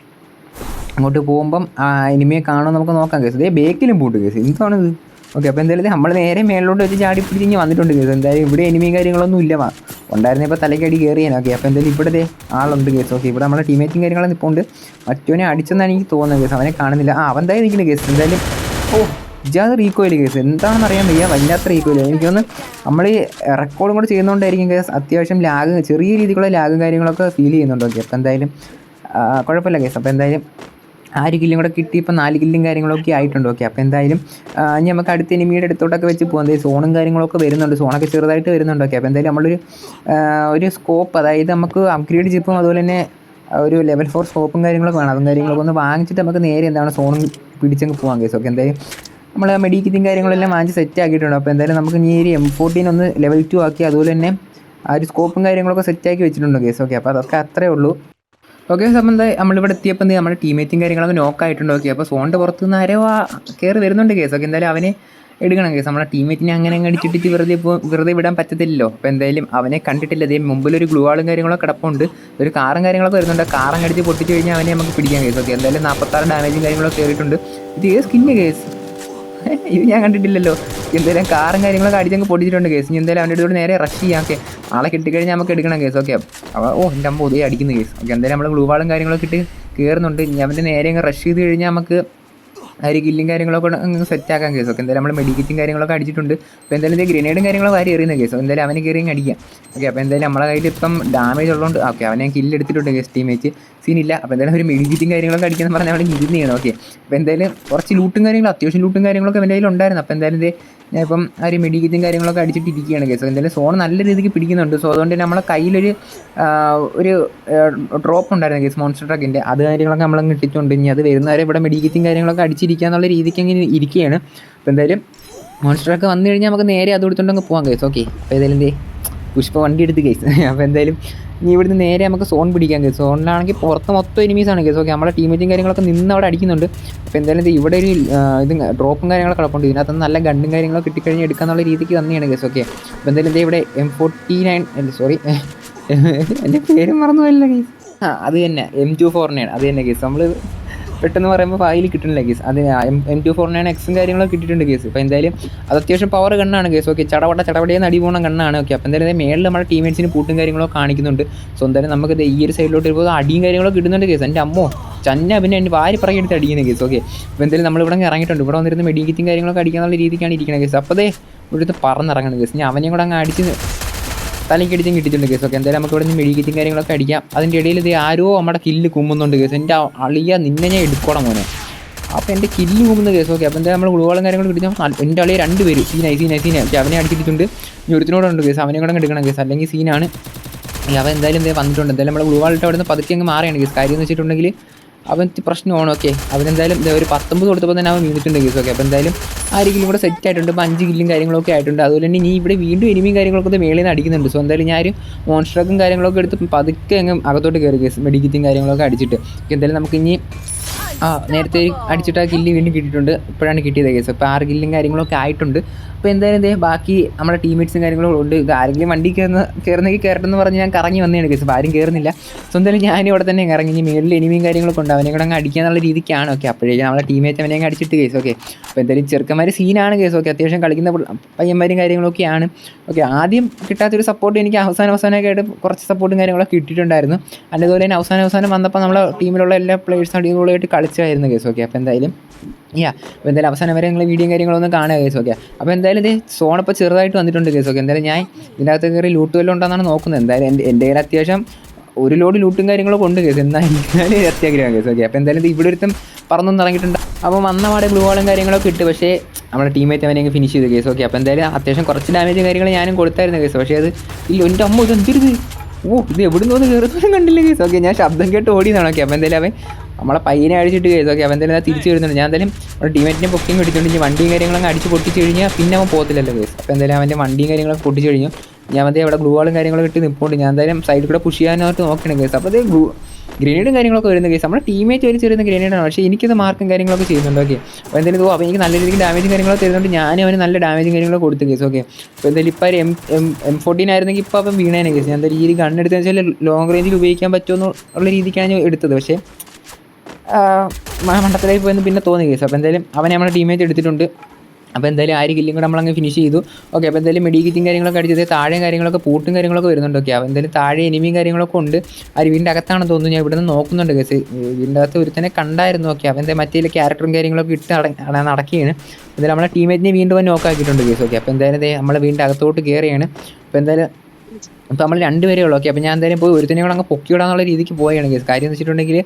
അങ്ങോട്ട് പോകുമ്പം ആ ഇനിമയെ കാണുമോ നമുക്ക് നോക്കാം കേസ് ഇതേ ബേക്കിലും പൂട്ട് കേസ് എന്താണിത് ഓക്കെ അപ്പോൾ എന്തായാലും നമ്മൾ നേരെ മേളിലോട്ട് വെച്ച് ചാടി പിടിച്ച് ഇനി വന്നിട്ടുണ്ട് കേസ് എന്തായാലും ഇവിടെ എനിമിയും കാര്യങ്ങളൊന്നും ഇല്ല വാ. ഉണ്ടായിരുന്നപ്പോൾ തലയ്ക്കടി കയറിയാണ് ഓക്കെ അപ്പോൾ എന്തായാലും ഇവിടെ ദേ ആളുണ്ട് കേസ് ഓക്കെ ഇവിടെ നമ്മുടെ ടീമേറ്റും കാര്യങ്ങളും ഇപ്പോൾ ഉണ്ട് മറ്റവനെ അടിച്ചെന്നാണ് എനിക്ക് തോന്നുന്നത് കേസ് അവനെ കാണുന്നില്ല. ആ അവൻ എന്തായാലും നിൽക്കുന്ന കേസ് എന്തായാലും ഓ ഇജാത് റീകോയിൽ കേസ് എന്താണെന്ന് അറിയാൻ വയ്യ. വല്ലാത്ത റീകോയിൽ എനിക്കൊന്ന് നമ്മൾ റെക്കോർഡും കൂടെ ചെയ്യുന്നതുകൊണ്ടായിരിക്കും കേസ് അത്യാവശ്യം ലാഗ് ചെറിയ രീതിക്കുള്ള ലാഗും കാര്യങ്ങളൊക്കെ ഫീൽ ചെയ്യുന്നുണ്ട്. ഓക്കെ അപ്പോൾ എന്തായാലും കുഴപ്പമില്ല കേസ് അപ്പോൾ എന്തായാലും ആ ഒരു കില്ലും കൂടെ കിട്ടി ഇപ്പോൾ നാല് കില്ലും കാര്യങ്ങളൊക്കെ ആയിട്ടുണ്ട്. ഓക്കെ അപ്പോൾ എന്തായാലും ഇനി നമുക്ക് അടുത്ത എനിമിയുടെ അടുത്തോട്ടൊക്കെ വെച്ച് പോകാം എന്തായാലും സോണും കാര്യങ്ങളൊക്കെ വരുന്നുണ്ട്. സോണൊക്കെ ചെറുതായിട്ട് വരുന്നുണ്ട്. ഓക്കെ അപ്പോൾ എന്തായാലും നമ്മളൊരു ഒരു സ്കോപ്പ് അതായത് നമുക്ക് അപ്ഗ്രേഡ് ചിപ്പും അതുപോലെ തന്നെ ഒരു ലെവൽ ഫോർ സ്കോപ്പും കാര്യങ്ങളൊക്കെ വേണം. അതും കാര്യങ്ങളൊക്കെ ഒന്ന് വാങ്ങിച്ചിട്ട് നമുക്ക് നേരെ എന്താണ് സോണും പിടിച്ചങ്ങ് പോകാം കേസ് ഓക്കെ എന്തായാലും നമ്മൾ മെഡിക്കിറ്റും കാര്യങ്ങളെല്ലാം വാങ്ങിച്ച് സെറ്റ് ആക്കിയിട്ടുണ്ട്. അപ്പോൾ എന്തായാലും നമുക്ക് ഇനി ഒരു എം ഫോർട്ടീൻ ഒന്ന് ലെവൽ ടു ആക്കി അതുപോലെ തന്നെ ആ ഒരു സ്കോപ്പും കാര്യങ്ങളൊക്കെ സെറ്റ് ആക്കി വെച്ചിട്ടുണ്ട് കേസ് ഓക്കെ അപ്പോൾ അതൊക്കെ അത്രേ ഉള്ളൂ. ഓക്കെ സംബന്ധം നമ്മളിവിടെ എത്തിയപ്പോൾ എന്ത്? നമ്മുടെ ടീമേറ്റും കാര്യങ്ങളൊക്കെ നോക്കായിട്ടുണ്ട് ഓക്കെ അപ്പോൾ ഫോണിന്റെ പുറത്ത് നിന്ന് ആരോ കയറി വരുന്നുണ്ട് കേസ്. ഓക്കെ എന്തായാലും അവനെ എടുക്കണം കേസ്. നമ്മളെ ടീമേറ്റിനെ അങ്ങനെ അങ്ങ് അടിച്ചിട്ടിട്ട് വെറുതെ ഇപ്പോൾ വെറുതെ വിടാൻ പറ്റത്തില്ലല്ലോ. അപ്പോൾ എന്തായാലും അവനെ കണ്ടിട്ടില്ല. അതേ മുമ്പിലൊരു ഗ്ലൂ ആളും കാര്യങ്ങളൊക്കെ കിടപ്പുണ്ട്. ഒരു കാറും കാര്യങ്ങളൊക്കെ വരുന്നുണ്ട്. കാറും അടിച്ച് പൊട്ടിച്ച് കഴിഞ്ഞാൽ അവനെ നമുക്ക് പിടിക്കാൻ കേസ്. ഓക്കെ എന്തായാലും നാൽപ്പത്താറ് ഡാമേജും കാര്യങ്ങളൊക്കെ കയറിയിട്ടുണ്ട് ഇത് ഏത് സ്കിന്ന് കേസ്? ഇത് ഞാൻ കണ്ടിട്ടില്ലല്ലോ. എന്തായാലും കാറും കാര്യങ്ങളൊക്കെ അടിച്ചങ്ങ് പൊടിച്ചിട്ടുണ്ട് കേസ്. ഇനി എന്തായാലും അവന്റെ അടുത്തോട് നേരെ റഷ് ചെയ്യാം. ഓക്കെ. ആളെ കിട്ടിക്കഴിഞ്ഞാൽ നമുക്ക് എടുക്കണം കേസ്. ഓക്കെ. അപ്പോൾ ഓ എന്റെ അമ്മ ഉദയം അടിക്കുന്ന കേസ്. ഓക്കെ എന്തായാലും നമ്മൾ ഗ്ലൂ വാളും കാര്യങ്ങളൊക്കെ ഇട്ട് കയറുന്നുണ്ട് ഇനി അവന്റെ നേരെ അങ്ങ് റഷ് ചെയ്ത് കഴിഞ്ഞാൽ നമുക്ക് ആ ഒരു കില്ലും കാര്യങ്ങളൊക്കെ സെറ്റ് ആക്കാൻ കേസോ എന്തായാലും നമ്മൾ മെഡിക്കറ്റും കാര്യങ്ങളൊക്കെ അടിച്ചിട്ടുണ്ട്. അപ്പോൾ എന്തായാലും ഇത് ഗ്രനേഡും കാര്യങ്ങളൊക്കെ വാരി എറിയുന്ന കേസോ എന്തായാലും അവനെ കയറി അടിക്കാം. ഓക്കെ അപ്പോൾ എന്തായാലും നമ്മളെ കയ്യിൽ ഇപ്പം ഡാമേജ് ഉള്ളതുകൊണ്ട് ഓക്കെ അവനെ കില്ല് എടുത്തിട്ടുണ്ട് കേസ് ടീമേറ്റ് സീനില്ല അപ്പോൾ എന്തായാലും ഒരു മെഡിക്കറ്റും കാര്യങ്ങളൊക്കെ അടിക്കണം പറഞ്ഞാൽ അവിടെ ഇരുന്ന് ചെയ്യണം. ഓക്കെ അപ്പോൾ എന്തായാലും കുറച്ച് ലൂട്ടും കാര്യങ്ങളും അത്യാവശ്യം ലൂട്ടും കാര്യങ്ങളൊക്കെ അവന്റെ കയ്യിൽ ഉണ്ടായിരുന്നു. അപ്പോൾ എന്തായാലും ഇത് ഞാൻ ഇപ്പം ആ ഒരു മെഡിക്കത്തും കാര്യങ്ങളൊക്കെ അടിച്ചിട്ടിരിക്കുകയാണ് കേസ്. എന്തായാലും സോൺ നല്ല രീതിക്ക് പിടിക്കുന്നുണ്ട്. സോ അതുകൊണ്ട് തന്നെ നമ്മളെ കയ്യിലൊരു ഒരു ഡ്രോപ്പ് ഉണ്ടായിരുന്നു കേസ് മോൺസ്റ്റർ ട്രക്കിന്റെ അത് കാര്യങ്ങളൊക്കെ നമ്മളങ്ങ് ഇട്ടിട്ടുണ്ട്. ഇനി അത് വരുന്നവരെ ഇവിടെ മെഡിക്കത്തും കാര്യങ്ങളൊക്കെ അടിച്ചിരിക്കുക എന്നുള്ള രീതിക്ക് അങ്ങനെ ഇരിക്കുകയാണ്. അപ്പോൾ എന്തായാലും മോൺസ്റ്റർ ട്രക്ക് വന്നു കഴിഞ്ഞാൽ നമുക്ക് നേരെ അത് കൊടുത്തുകൊണ്ട് അങ്ങ് പോകാം കേസ്. ഓക്കെ. അപ്പോൾ ഏതായാലും എന്തേ പുഷ്പ വണ്ടി എടുത്ത് കേസ്. അപ്പോൾ എന്തായാലും ഇനി ഇവിടുന്ന് നേരെ നമുക്ക് സോൺ പിടിക്കാൻ കേസ്. സോണിലാണെങ്കിൽ പുറത്ത് മൊത്തം എനിമീസ് ആണ് കേസ്. ഓക്കെ നമ്മുടെ ടീമേറ്റും കാര്യങ്ങളൊക്കെ നിന്ന് അവിടെ അടിക്കുന്നുണ്ട്. അപ്പോൾ എന്തായാലും ഇത് ഇവിടെ ഒരു ഇത് ഡ്രോപ്പും കാര്യങ്ങളൊക്കെ കിടപ്പുണ്ട്. ഇതിനകത്ത് നല്ല ഗണ്ണും കാര്യങ്ങളൊക്കെ കിട്ടിക്കഴിഞ്ഞ് എടുക്കാന്നുള്ള രീതിക്ക് തന്നെയാണ് കേസ്. ഓക്കെ അപ്പോൾ എന്തായാലും ഇത് ഇവിടെ എം ഫോർട്ടി നയൻ അല്ല സോറി എന്റെ പേര് മറന്നു മറന്നുപോയല്ലോ കേസ് ആ അത് തന്നെ. എം ടു ഫോറിനെയാണ് അത് തന്നെ കേസ്. നമ്മൾ പെട്ടെന്ന് പറയുമ്പോൾ ഫയൽ കിട്ടുന്നില്ല കേസ്. അത് എം ടു ഫോർ നയൻ എക്സും കാര്യങ്ങളൊക്കെ കിട്ടിയിട്ടുണ്ട് കേസ്. അപ്പോൾ എന്തായാലും അത് അത്യാവശ്യം പവർ കണ്ണാണ് കേസ്. ഓക്കെ ചടവട ചടവടയെന്ന് അടി പോകുന്ന കണ്ണാണ് ഓക്കെ അപ്പോൾ എന്തായാലും മേളിൽ നമ്മുടെ ടീമേറ്റ്സിന് പൂട്ടും കാര്യങ്ങളൊക്കെ കാണിക്കുന്നുണ്ട്. സോ എന്തായാലും നമുക്ക് ഈ ഒരു സൈഡിലോട്ട് വരുമ്പോൾ അടിയും കാര്യങ്ങളൊക്കെ കിട്ടുന്നുണ്ട് കേസ്. എന്റെ അമ്മോ ചന്ന പിന്നെ എന്റെ വാരി പറക്കി എടുത്ത് അടിക്കുന്ന കേസ്. ഓക്കെ അപ്പോൾ എന്തായാലും നമ്മൾ ഇവിടെ ഇറങ്ങിയിട്ടുണ്ട്. ഇവിടെ വന്നിരുന്ന് മെഡിക്കറ്റും കാര്യങ്ങളൊക്കെ അടിക്കാനുള്ള രീതിക്കാണ് ഇരിക്കുന്നത് കേസ്. അപ്പോൾ അതേ ഇവിടുത്തെ പറന്നിറങ്ങുന്നത് കേസ്. ഞാൻ അവനെയും കൂടെ അങ്ങ് അടിച്ച് തലയ്ക്ക് അടിച്ചും കിട്ടിയിട്ടുണ്ട് കേസ്. ഓക്കെ എന്തായാലും നമുക്ക് ഇവിടെ നിന്ന് മെഴുകിറ്റും കാര്യങ്ങളൊക്കെ അടിക്കാം. അതിന്റെ ഇടയിൽ ഇത് ആരോ നമ്മുടെ കില്ല് കുമ്മുന്നുണ്ട് കേസ്. എന്റെ അളിയ നിന്നെ ഞാൻ എടുക്കണം മോനെ. അപ്പോൾ എന്റെ കില്ല് കുമ്മുന്ന കേസ്. ഓക്കെ അപ്പോൾ എന്തായാലും നമ്മൾ ഗുളുവാളും കാര്യങ്ങളും കിട്ടിയാൽ എന്റെ അളിയ രണ്ട് പേര് സീനായി സീനായി സീനായി ഓക്കെ അവനെ അടിച്ചിട്ടുണ്ട്. ഇനി ഒരുത്തിനോടുണ്ട് കേസ്. അവനെ കൂടെ എടുക്കണം കേസ്. അല്ലെങ്കിൽ സീനാണ് അവൻ എന്തായാലും എന്തേ വന്നിട്ടുണ്ട്. എന്തായാലും നമ്മൾ ഗ്ലൂവാളിട്ട് അവിടെ നിന്ന് പതുക്കെ അങ്ങ് മാറിയാണ് കേസ്. കാര്യം എന്ന് വെച്ചിട്ടുണ്ടെങ്കിൽ അവൻ പ്രശ്നമാണ്. ഓക്കെ അവനെന്തായാലും ഒരു പത്തൊമ്പത് കൊടുത്തപ്പോൾ തന്നെ അവൻ വീണിട്ടുണ്ട് കേസ്. ഓക്കെ അപ്പോൾ എന്തായാലും ആ ഇവിടെ സെറ്റ് ആയിട്ടുണ്ട് അപ്പോൾ അഞ്ച് കില്ലും കാര്യങ്ങളൊക്കെ ആയിട്ടുണ്ട്. അതുപോലെ തന്നെ നീ ഇവിടെ വീണ്ടും എനിമിയും കാര്യങ്ങളൊക്കെ ഇത് മേളിൽ നിന്ന് അടിക്കുന്നുണ്ട്. സോ എന്തായാലും ഞാൻ മോൺസ്ട്രക്കും കാര്യങ്ങളൊക്കെ എടുത്ത് പതുക്കെ അങ്ങ് അകത്തോട്ട് കയറി കേസ് മെഡിക്കറ്റും കാര്യങ്ങളൊക്കെ അടിച്ചിട്ട്. എന്തായാലും നമുക്ക് ഇനി ആ നേരത്തെ അടിച്ചിട്ട് ആ കില്ല് വീണ്ടും കിട്ടിയിട്ടുണ്ട്. ഇപ്പോഴാണ് കിട്ടിയത് കേസ് അപ്പോൾ ആറ് കില്ലും കാര്യങ്ങളൊക്കെ ആയിട്ടുണ്ട്. അപ്പോൾ എന്തായാലും എന്തേ ബാക്കി നമ്മുടെ ടീംമേറ്റ്സും കാര്യങ്ങളും ഉണ്ട്. ഇത് ആരെങ്കിലും വണ്ടി കയറുന്ന കയറുന്നെങ്കിൽ കയറട്ടെന്ന് പറഞ്ഞ് ഞാൻ കറങ്ങി വന്നതാണ് കേസ് അപ്പോൾ ആരും കയറുന്നില്ല. സോ എന്തായാലും ഞാൻ ഇവിടെ തന്നെ ഇറങ്ങി. ഇനി മേളിൽ എനിമിയും കാര്യങ്ങളൊക്കെ ഉണ്ട്. അവനെ കൂടെ അങ്ങ് അടിക്കാന്നുള്ള രീതിക്കാണ്. ഓക്കെ അപ്പോഴേക്കും നമ്മളെ ടീമേറ്റ് അവനെ അങ്ങ് അടിച്ചിട്ട് കേസ് ഓക്കെ അപ്പോൾ എന്തായാലും ചെറുക്കന്മാർ സീനാണ് കേസ്. ഓക്കെ അത്യാവശ്യം കളിക്കുന്ന പയ്യന്മാരും കാര്യങ്ങളൊക്കെയാണ്. ഓക്കെ ആദ്യം കിട്ടാത്തൊരു സപ്പോർട്ട് എനിക്ക് അവസാന അവസാനമൊക്കെ ആയിട്ട് കുറച്ച് സപ്പോർട്ടും കാര്യങ്ങളൊക്കെ കിട്ടിയിട്ടുണ്ടായിരുന്നു. അതുപോലെ തന്നെ അവസാന അവസാനം വന്നപ്പോൾ നമ്മളെ ടീമിലുള്ള എല്ലാ പ്ലേയേഴ്സും അടിപൊളിയായിട്ട് കളിച്ചായിരുന്നു കേസ്. ഓക്കെ അപ്പോൾ എന്തായാലും യാ അപ്പോൾ എന്തായാലും അവസാനം വരെ നിങ്ങൾ വീഡിയോ കാര്യങ്ങളൊന്നും കാണുക കേസ്. ഓക്കെ അപ്പോൾ എന്തായാലും ഇത് ഇപ്പോൾ ചെറുതായിട്ട് വന്നിട്ടുണ്ട് കേസ്. ഓക്കെ എന്തായാലും ഞാൻ ഇതിനകത്ത് കയറി ലൂട്ട് വല്ലതും ഉണ്ടെന്നാണ് നോക്കുന്നത്. എന്തായാലും എന്റെ എന്റെ കയ്യിൽ അത്യാവശ്യം ഒരു ലോഡ് ലൂട്ടും കാര്യങ്ങളൊക്കെ ഉണ്ട് കേസ്. എന്നാലും അത്യാഗ്രഹം കേസ്. ഓക്കെ അപ്പോൾ എന്തായാലും ഇത് ഇവിടെ ഒരുത്തും പറന്നൊന്നും ഇറങ്ങിയിട്ടുണ്ട് അപ്പോൾ വന്ന പാടെ ബ്ലൂ വാളും കാര്യങ്ങളൊക്കെ ഇട്ട്. പക്ഷേ നമ്മുടെ ടീമേറ്റ് അവനെ ഫിനിഷ് ചെയ്ത് കേസ്. ഓക്കെ അപ്പോൾ എന്തായാലും അത്യാവശ്യം കുറച്ച് ഡാമേജും കാര്യങ്ങളും ഞാനും കൊടുത്തായിരുന്നു കേസ്. പക്ഷേ അത് ഇല്ല എന്റെ അമ്മ ഇത് എന്തിരുത്? ഓ ഇത് എവിടെ നിന്ന് കയറുന്നതും കണ്ടില്ല കേസ്. ഓക്കെ ഞാൻ ശബ്ദം കേട്ട് ഓടിയതാണ്. ഓക്കെ അപ്പോൾ എന്തായാലും അവൻ നമ്മളെ പയ്യനെ അടിച്ചിട്ട് കേസ്. ഓക്കെ അവൻ എന്തായാലും തിരിച്ച് വരുന്നുണ്ട്. ഞാൻ എന്തായാലും നമ്മുടെ ടീമേറ്റിനെ പൊക്കിങ് എടുത്തുകൊണ്ട് ഇനി വണ്ടിയും കാര്യങ്ങളൊക്കെ അടിച്ച് പൊട്ടിച്ച് കഴിഞ്ഞാൽ പിന്നെ അവൻ പോകത്തില്ലല്ലോ കേസ്. അപ്പോൾ എന്തായാലും അവന്റെ വണ്ടിയും കാര്യങ്ങളൊക്കെ പൊട്ടിച്ച് കഴിഞ്ഞു. ഞാൻ അതേ അവിടെ ഗ്ലൂ വാളും കാര്യങ്ങളൊക്കെ ഇട്ട് നിൽപ്പുണ്ട് ഞാൻ എന്തായാലും സൈഡിൽ കൂടെ പുഷ് ചെയ്യാനായിട്ട് നോക്കണം കേസ്. അപ്പോൾ അതേ ഗ്ലൂ ഗ്രനേഡും കാര്യങ്ങളൊക്കെ വരുന്ന കേസ് നമ്മുടെ ടീമേറ്റ് വലിച്ച് ചെറിയ ഗ്രനേഡാണ് പക്ഷേ എനിക്കത് മാർക്കും കാര്യങ്ങളൊക്കെ ചെയ്യുന്നുണ്ട്. ഓക്കെ അപ്പോൾ എന്തായാലും ഓ അപ്പോൾ എനിക്ക് നല്ല രീതിക്ക് ഡാമേജും കാര്യങ്ങളൊക്കെ തരുന്നുണ്ട്. ഞാനും അവന് നല്ല ഡാമേജും കാര്യങ്ങളൊക്കെ കൊടുത്തു കേസ് ഓക്കെ അപ്പോൾ എന്തായാലും ഇപ്പോൾ എം എം എം ഫോർട്ടീൻ ആയിരുന്നെങ്കിൽ ഇപ്പോൾ അപ്പം വീണേനെ കേസ് ഞാൻ ഒരു ഗൺ എടുത്തതെന്ന് വെച്ചാൽ ലോങ് റേഞ്ചിൽ ഉപയോഗിക്കാൻ പറ്റുമെന്ന് ഉള്ള രീതിക്കാണ് ഞാൻ എടുത്തത്. പക്ഷേ മണ്ടത്തിലായി പോയെന്ന് പിന്നെ തോന്നി കേസ് അപ്പോൾ എന്തായാലും അവനെ നമ്മുടെ ടീമേറ്റ് എടുത്തിട്ടുണ്ട്. അപ്പോൾ എന്തായാലും ആ ഒരു കില്ലും കൂടെ നമ്മളങ്ങ് ഫിനിഷ് ചെയ്തു. ഓക്കെ അപ്പോൾ എന്തായാലും മെഡിക്കിറ്റും കാര്യങ്ങളൊക്കെ അടിച്ചത് താഴെയും കാര്യങ്ങളൊക്കെ പൂട്ടും കാര്യങ്ങളൊക്കെ വരുന്നുണ്ട്? ഓക്കെ അപ്പോൾ എന്തായാലും താഴെ എനിമിയും കാര്യങ്ങളൊക്കെ ഉണ്ട്. ആ വീടിന്റെ അകത്താണെന്ന് തോന്നുന്നു. ഞാൻ ഇവിടെ നിന്ന് നോക്കുന്നുണ്ട് കേസ് വീടിന്റെ അകത്ത് ഒരുത്തനെ കണ്ടായിരുന്നു. ഓക്കെ അപ്പോൾ എന്തായാലും മറ്റേ ക്യാരക്ടറും കാര്യങ്ങളൊക്കെ ഇട്ട് നട നടക്കുകയാണ്. എന്തായാലും നമ്മളെ ടീമേറ്റിനെ വീണ്ടും നോക്കാക്കിയിട്ടുണ്ട് കേസ് ഓക്കെ അപ്പോൾ എന്തായാലും ദേ നമ്മളെ വീടിന്റെ അകത്തോട്ട് കയറിയാണ് അപ്പോൾ എന്തായാലും അപ്പോൾ നമ്മൾ രണ്ടുപേരേ ഉള്ളൂ. ഓക്കെ അപ്പോൾ ഞാൻ എന്തായാലും പോയി ഒരുത്തനെ കൂടെ അങ്ങ് പൊക്കി വിടാന്നുള്ള രീതിക്ക് പോവുകയാണ് കേസ് കാര്യം എന്ന് വെച്ചിട്ടുണ്ടെങ്കിൽ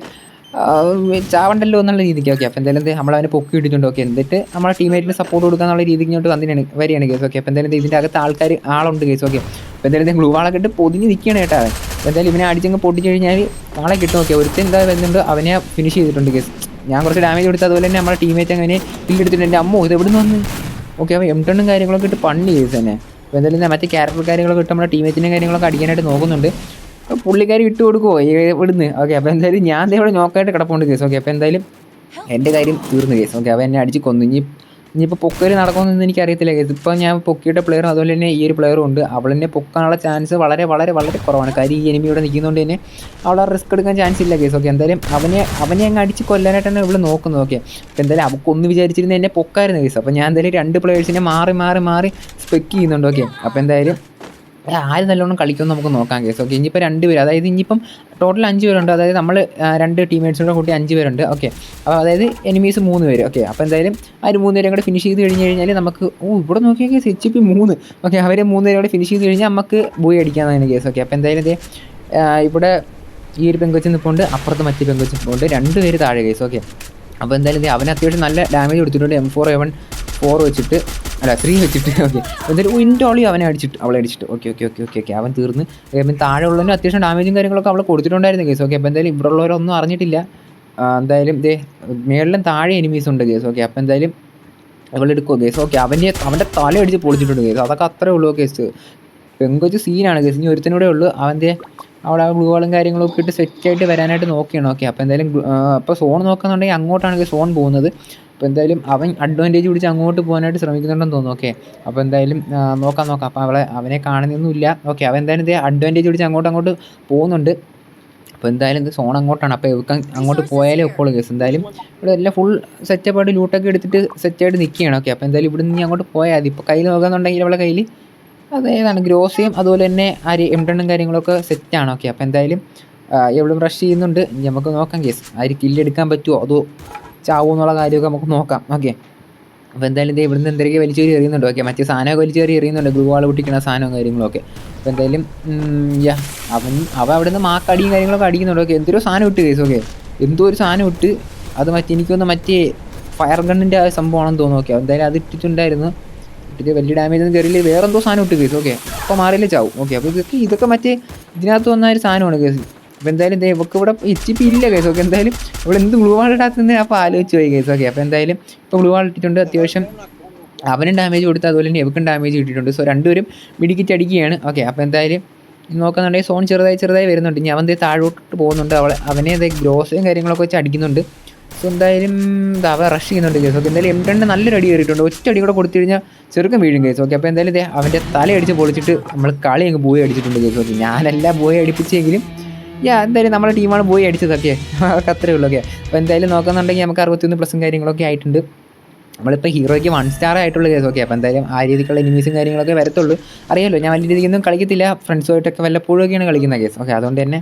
ചാവണ്ടല്ലോ എന്നുള്ള രീതിക്ക്. ഓക്കെ അപ്പോൾ എന്തായാലും നമ്മൾ അവനെ പൊക്കി ഇട്ടിട്ടുണ്ട്. ഓക്കെ എന്നിട്ട് നമ്മളെ ടീമേറ്റിന് സപ്പോർട്ട് കൊടുക്കാന്നുള്ള രീതിക്ക് ഇങ്ങോട്ട് വന്നിട്ടാണ് വരികയാണ് കേസ് ഓക്കെ അപ്പോൾ എന്തായാലും ഇതിന്റെ അകത്ത് ആൾക്കാർ ആളുണ്ട് കേസ് ഓക്കെ അപ്പോൾ എന്തായാലും ഗ്ലൂ വാളൊക്കെ ഇട്ട് പൊതിഞ്ഞ് നിൽക്കുകയാണ് കേട്ടോ എന്തായാലും ഇവനെ അടിച്ചങ്ങ് പൊട്ടിച്ച് കഴിഞ്ഞാൽ നാളെ കിട്ടും. ഓക്കെ ഒരുത്തൻ എന്താ വരുന്നുണ്ട് അവനെ ഫിനിഷ് ചെയ്തിട്ടുണ്ട് കേസ് ഞാൻ കുറച്ച് ഡാമേജ് കൊടുത്ത് അതുപോലെ തന്നെ നമ്മുടെ ടീമേറ്റ് അങ്ങനെ കില്ലെടുത്തിട്ടുണ്ട് എന്റെ അമ്മോ ഇത് എവിടെ നിന്ന് വന്ന്? ഓക്കെ അപ്പോൾ എം ടണ്ണും കാര്യങ്ങളൊക്കെ ഇട്ട് പണി കേസ് തന്നെ. അപ്പോൾ എന്തായാലും മറ്റേ ക്യാരക്ടർ കാര്യങ്ങളൊക്കെ ഇട്ട് നമ്മുടെ ടീമേറ്റിന്റെ കാര്യങ്ങളൊക്കെ അടിക്കാനായിട്ട് നോക്കുന്നുണ്ട്. പുള്ളിക്കാരി ഇട്ട് കൊടുക്കുമോ ഇവിടുന്ന്. ഓക്കെ അപ്പോൾ എന്തായാലും ഞാൻ ഇവിടെ നോക്കായിട്ട് കിടപ്പുണ്ട് കേസ് ഓക്കെ അപ്പോൾ എന്തായാലും എന്റെ കാര്യം തീർന്നു കേസ് ഓക്കെ അപ്പോൾ എന്നെ അടിച്ച് കൊന്നു. ഇനി ഇനിയിപ്പോൾ പൊക്കൽ നടക്കുമെന്നൊന്നും എനിക്കറിയത്തില്ല കേസ് ഇപ്പോൾ ഞാൻ പൊക്കിയുടെ പ്ലെയർ അതുപോലെ തന്നെ ഈ ഒരു പ്ലെയറും ഉണ്ട്. അവളെന്നെ പൊക്കാനുള്ള ചാൻസ് വളരെ വളരെ വളരെ കുറവാണ്. കാര്യം ഈ എനിമി ഇവിടെ നിൽക്കുന്നതുകൊണ്ട് തന്നെ അവളെ റിസ്ക് എടുക്കാൻ ചാൻസ് ഇല്ല കേസ് ഓക്കെ എന്തായാലും അവനെ അവനെ അങ്ങ് അടിച്ച് കൊല്ലാനായിട്ടാണ് ഇവിടെ നോക്കുന്നത് ഓക്കെ അപ്പോൾ എന്തായാലും അവക്കൊന്ന് വിചാരിച്ചിരുന്ന എന്നെ പൊക്കായിരുന്നു കേസ് അപ്പോൾ ഞാൻ എന്തായാലും രണ്ട് പ്ലെയേഴ്സിനെ മാറി മാറി മാറി സ്പെക്ക് ചെയ്യുന്നുണ്ട്. ഓക്കെ അപ്പോൾ എന്തായാലും ആര് നല്ലോണം കളിക്കുമെന്ന് നമുക്ക് നോക്കാം കേസ്. ഓക്കെ ഇനിയിപ്പോൾ രണ്ട് പേര് അതായത് ഇനിയിപ്പം ടോട്ടൽ അഞ്ച് പേരുണ്ട്. അതായത് നമ്മൾ രണ്ട് ടീമേറ്റ്സിനോട് കൂട്ടി അഞ്ച് പേരുണ്ട്. ഓക്കെ അപ്പോൾ അതായത് എനിമീസ് മൂന്ന് പേര്. ഓക്കെ അപ്പോൾ എന്തായാലും ആ ഒരു മൂന്ന് പേരും കൂടെ ഫിനിഷ് ചെയ്ത് കഴിഞ്ഞ് കഴിഞ്ഞാൽ നമുക്ക് ഓ ഇവിടെ നോക്കിയാൽ കേസ് എച്ച് പി മൂന്ന്. ഓക്കെ അവർ മൂന്ന് പേരും കൂടെ ഫിനിഷ് ചെയ്ത് കഴിഞ്ഞാൽ നമുക്ക് ബോയ് അടിക്കാമെന്നാണ് കേസ്. ഓക്കെ അപ്പോൾ എന്തായാലും ഇതേ ഇവിടെ ഈ ഒരു പെങ്കൊച്ചു നിൽപ്പുണ്ട് അപ്പുറത്ത് മറ്റേ പെങ്കൊച്ചു നിൽപ്പുണ്ട് രണ്ട് പേര് താഴെ കേസ്. ഓക്കെ അപ്പോൾ എന്തായാലും അവൻ അത്യാവശ്യം നല്ല ഡാമേജ് കൊടുത്തിട്ടുണ്ട്. എം ഫോർ എവൻ ഫോർ വെച്ചിട്ട് അല്ല ത്രീ വെച്ചിട്ട് ഓക്കെ എന്തായാലും ഇന്റോളി അവനെ അടിച്ചിട്ട് അവളെ അടിച്ചിട്ട്. Okay okay okay okay okay അവൻ തീർന്ന്. പിന്നെ താഴെ ഉള്ളതിന് അത്യാവശ്യം ഡാമേജും കാര്യങ്ങളൊക്കെ അവളെ കൊടുത്തിട്ടുണ്ടായിരുന്നു കേസ് ഓക്കെ അപ്പോൾ എന്തായാലും ഇവിടെ ഉള്ളവരൊന്നും അറിഞ്ഞിട്ടില്ല. എന്തായാലും ദേ മേളിലും താഴെ എനിമീസ് ഉണ്ട് കേസ് ഓക്കെ അപ്പോൾ എന്തായാലും അവളെടുക്കുമോ കേസ് ഓക്കെ അവന്റെ അവന്റെ തല അടിച്ച് പൊളിച്ചിട്ടുണ്ട് കേസ് അതൊക്കെ അത്രേ ഉള്ളൂ കേസ് പെങ്കൊച്ച് സീനാണ് ഗസ് ഇനി ഒരുത്തനൂടെ ഉള്ളൂ. അവന്റെ അവിടെ ആ ഗ്ലൂ വാളും കാര്യങ്ങളൊക്കെ ഇട്ട് സെറ്റായിട്ട് വരാനായിട്ട് നോക്കിയാണ്. ഓക്കെ അപ്പോൾ എന്തായാലും അപ്പോൾ സോൺ നോക്കുന്നുണ്ടെങ്കിൽ അങ്ങോട്ടാണ് സോൺ പോകുന്നത്. അപ്പോൾ എന്തായാലും അവൻ അഡ്വാന്റേജ് പിടിച്ച് അങ്ങോട്ട് പോകാനായിട്ട് ശ്രമിക്കുന്നുണ്ടെന്ന് തോന്നുന്നു. ഓക്കെ അപ്പോൾ എന്തായാലും നോക്കാം നോക്കാം. അപ്പോൾ അവളെ അവനെ കാണുന്നൊന്നുമില്ല. ഓക്കെ അവൻ എന്തായാലും ഇതേ അഡ്വാന്റേജ് പിടിച്ച് അങ്ങോട്ട് അങ്ങോട്ട് പോകുന്നുണ്ട്. അപ്പോൾ എന്തായാലും ഇത് സോൺ അങ്ങോട്ടാണ്. അപ്പോൾ ഇവർക്ക് അങ്ങോട്ട് പോയാലേ ഒക്കോളൂ കേസ് എന്തായാലും ഇവിടെ എല്ലാം ഫുൾ സെറ്റപ്പായിട്ട് ലൂട്ടൊക്കെ എടുത്തിട്ട് സെറ്റായിട്ട് നിൽക്കുകയാണ് ഓക്കെ അപ്പോൾ എന്തായാലും ഇവിടെ നീ അങ്ങോട്ട് പോയാൽ മതി. ഇപ്പോൾ കയ്യിൽ നോക്കുന്നുണ്ടെങ്കിൽ അവളെ കയ്യിൽ അത് ഏതാണ്? ഗ്രോസിയും അതുപോലെ തന്നെ അരി എംടണ്ണും കാര്യങ്ങളൊക്കെ സെറ്റാണ് ഓക്കെ അപ്പോൾ എന്തായാലും എവിടെ റഷ് ചെയ്യുന്നുണ്ട്? നമുക്ക് നോക്കാം കേസ് അരി കില്ലെടുക്കാൻ പറ്റുമോ അതോ ചാവോ എന്നുള്ള കാര്യമൊക്കെ നമുക്ക് നോക്കാം. ഓക്കെ അപ്പോൾ എന്തായാലും ഇത് ഇവിടുന്ന് എന്തൊക്കെ വലിച്ചേറി എറിയുന്നുണ്ട്. ഓക്കെ മറ്റേ സാധനമൊക്കെ വലിച്ചേറി എറിയുന്നുണ്ട്. ഗ്ലൂ വാൾ പൊട്ടിക്കണ സാധനവും കാര്യങ്ങളൊക്കെ അപ്പോൾ എന്തായാലും യാ അവൻ അവ അവിടെ നിന്ന് മാക്കടിയും കാര്യങ്ങളൊക്കെ അടിക്കുന്നുണ്ട്. ഓക്കെ എന്തൊരു സാധനം ഇട്ട് കേസ് ഓക്കെ എന്തോ ഒരു സാധനം ഇട്ട് അത് മറ്റേ എനിക്കൊന്ന് മറ്റേ ഫയർ ഗണ്ണിന്റെ ആ സംഭവമാണെന്ന് തോന്നുന്നു. ഓക്കെ എന്തായാലും അത് ഇട്ടിട്ടുണ്ടായിരുന്നു. ഇട്ടിട്ട് വലിയ ഡാമേജ് ഒന്നും കയറിയില്ല വേറെ എന്തോ സാധനം ഇട്ട് കേസ്. ഓക്കെ അപ്പോൾ മാറിയില്ലേ ചാവും. ഓക്കെ അപ്പോൾ ഇതൊക്കെ ഇതൊക്കെ മറ്റേ ഇതിനകത്ത് വന്ന ഒരു സാധനമാണ് കേസ്. അപ്പോൾ എന്തായാലും ദേ ഇവർക്ക് ഇവിടെ എച്ച് പി ഇല്ല കേസ്. ഓക്കെ എന്തായാലും ഇവിടെ എന്ത് ബ്ലൂ വാൾ ഇടാത്തതെന്ന് അപ്പോൾ ആലോചിച്ച് പോയി കേസ്. ഓക്കെ അപ്പോൾ എന്തായാലും ഇപ്പോൾ ബ്ലൂ വാൾ ഇട്ടിട്ടുണ്ട്. അത്യാവശ്യം അവനും ഡാമേജ് കൊടുത്ത് അതുപോലെ തന്നെ ഇവക്കും ഡാമേജ് കിട്ടിയിട്ടുണ്ട്. സോ രണ്ടുപേരും മിടിക്കിട്ട് അടിക്കുകയാണ് ഓക്കെ അപ്പോൾ എന്തായാലും നോക്കുന്നുണ്ടെങ്കിൽ സോൺ ചെറുതായി ചെറുതായി വരുന്നുണ്ട്. ഇനി അവൻ ദേ താഴോട്ട് പോകുന്നുണ്ട്. അവളെ അവനെ ദേ ഗ്രോസയും കാര്യങ്ങളൊക്കെ വെച്ച് അടിക്കുന്നുണ്ട്. സോ എന്തായാലും അവൻ റഷ് ചെയ്യുന്നുണ്ട് കേസ് ഓക്കെ എന്തായാലും എം രണ്ട് നല്ലൊരു അടി കയറിയിട്ടുണ്ട്. ഒറ്റ അടി കൂടെ കൊടുത്തു കഴിഞ്ഞാൽ ചെറുക്കം വീഴും കേസ് ഓക്കെ അപ്പോൾ എന്തായാലും ഇതേ അവന്റെ തല അടിച്ച് പൊളിച്ചിട്ട് നമ്മൾ കളി അങ്ങ് പോയി അടിച്ചിട്ടുണ്ട് കേസ് ഓക്കെ ഞാനല്ല പോയി അടിപ്പിച്ചെങ്കിലും യാ എന്തായാലും നമ്മുടെ ടീമാണ് പോയി അടിച്ചതൊക്കെ അതൊക്കെ അത്രേ ഉള്ളൂ. ഓക്കെ അപ്പോൾ എന്തായാലും നോക്കുന്നുണ്ടെങ്കിൽ നമുക്ക് അറുപത്തിയൊന്ന് പ്ലസും കാര്യങ്ങളൊക്കെ ആയിട്ടുണ്ട്. നമ്മളിപ്പോൾ ഹീറോയ്ക്ക് വൺ സ്റ്റാർ ആയിട്ടുള്ള കേസ് ഓക്കെ അപ്പോൾ എന്തായാലും ആ രീതിക്കുള്ള എനിമീസും കാര്യങ്ങളൊക്കെ വരത്തുള്ളൂ. അറിയാമല്ലോ ഞാൻ വലിയ രീതിക്കൊന്നും കളിക്കത്തില്ല. ഫ്രണ്ട്സുമായിട്ടൊക്കെ വല്ലപ്പോഴൊക്കെയാണ് കളിക്കുന്ന കേസ് ഓക്കെ അതുകൊണ്ട് തന്നെ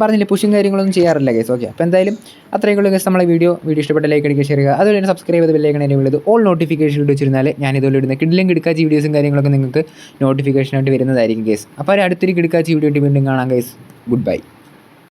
പറഞ്ഞില്ലേ പുഷും കാര്യങ്ങളൊന്നും ചെയ്യാറില്ല കേസ് ഓക്കെ അപ്പോൾ എന്തായാലും അത്രയൊക്കെ ഉള്ളൂ കേസ് നമ്മളെ വീഡിയോ വീഡിയോ ഇഷ്ടപ്പെട്ട ലൈക്ക് അടിക്കുക ഷെയർ ചെയ്യുക. അതുപോലെ തന്നെ സബ്സ്ക്രൈബ് ചെയ്ത് ബെല്ലൈക്കൺ എന്നെ വിളിച്ചത് ഓൾ നോട്ടിഫിക്കേഷൻ വെച്ചിരുന്നാൽ ഞാൻ ഇതുപോലെ ഇടുന്ന കിഡിലും കിടക്കാച്ച വീഡിയോസും കാര്യങ്ങളൊക്കെ നിങ്ങൾക്ക് നോട്ടിഫിക്കേഷനായിട്ട് വരുന്നതായിരിക്കും കേസ് അപ്പോൾ അടുത്തൊരു കിടക്കാച്ച വീഡിയോ വീണ്ടും കാണാം കേസ് ഗുഡ് ബൈ